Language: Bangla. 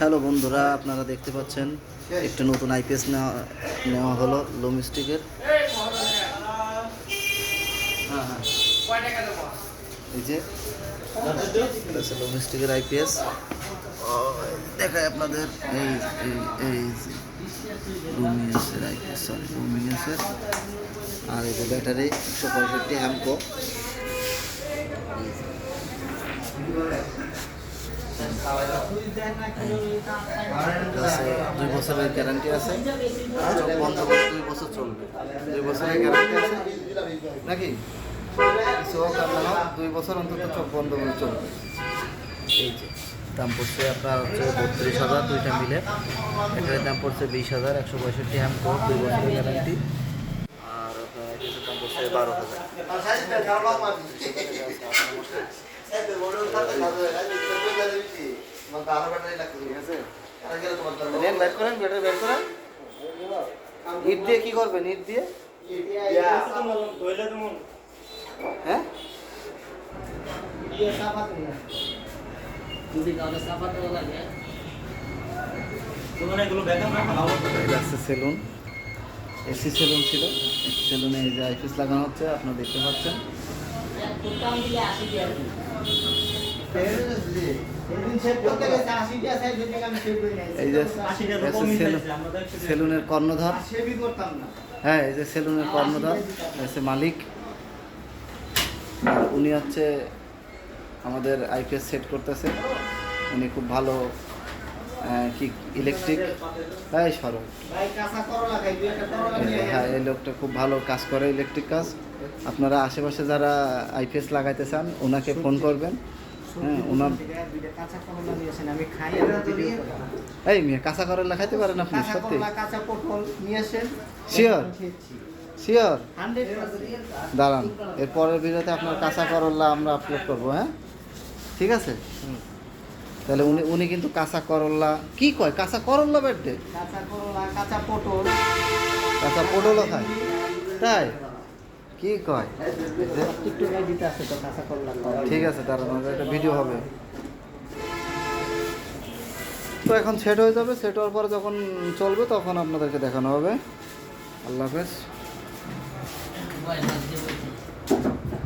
হ্যালো বন্ধুরা, আপনারা দেখতে পাচ্ছেন, একটা নতুন আইপিএস নেওয়া নেওয়া হলো লোমিস্টিকের হ্যাঁ হ্যাঁ। এই যে লোমিস্টিকের আইপিএস দেখায় আপনাদের, এই এই লুমিয়াসের আইপিএস সরি লুমিয়াসের আর যে ব্যাটারি, একশো পঁয়ষট্টি হ্যামকো দুই বছরের গ্যারান্টি আছে বন্ধ করে দুই বছর চলবে দুই বছরের গ্যারান্টি আছে নাকি আর হোক দুই বছর অন্তত চোখ বন্ধ করে চলবে এই যে দাম পড়ছে আপনার হচ্ছে বত্রিশ হাজার দুইটা মিলে এটার দাম পড়ছে বিশ হাজার একশো পঁয়ষট্টি হ্যাম কোড দুই বছরের গ্যারান্টি আর আপনার দাম পড়ছে বারো হাজার নেন বের করেন ব্যাটারি বের করেন। ইট দিয়ে কি করবেন? ইট দিয়ে? হ্যাঁ? এটা সেলুন। এসি সেলুন ছিল। এসি সেলুনে এই যে আইপিএস লাগানো হচ্ছে আপনারা দেখতে পাচ্ছেন। এই যে সেলুন- সেলুনের কর্ণধার। হ্যাঁ এই যে সেলুনের কর্ণধার এসে মালিক। আর উনি হচ্ছে আমাদের আইপিএস সেট করতেছে। উনি খুব ভালো কি ইলেকট্রিক হ্যাঁ সরব হ্যাঁ এই লোকটা খুব ভালো কাজ করে ইলেকট্রিক কাজ। আপনারা আশেপাশে যারা আইপিএস লাগাইতে চান ওনাকে ফোন করবেন। হ্যাঁ ওনার আমি খাই এই মেয়ে কাঁচা করলা খাইতে পারেন আপনি সত্যি। কাঁচা পটল নিয়ে আসেন Sure? শিওর দাঁড়ান এর পরের ভিডিওতে আপনার কাঁচা করলা আমরা আপলোড করব হ্যাঁ? ঠিক আছে? তাহলে উনি উনি কিন্তু কাঁচা করলা কি কয়? কাঁচা করলা বেডে কাঁচা করলা কাঁচা পটল কাঁচা পটলও খায়। তাই? কি কয়? যে, একটু আছে তো কাঁচা ঠিক আছে দাঁড়ান একটা ভিডিও হবে। তো এখন সেট হয়ে যাবে সেট হওয়ার পরে যখন চলবে তখন আপনাদেরকে দেখানো হবে। আল্লাহ হাফেজ।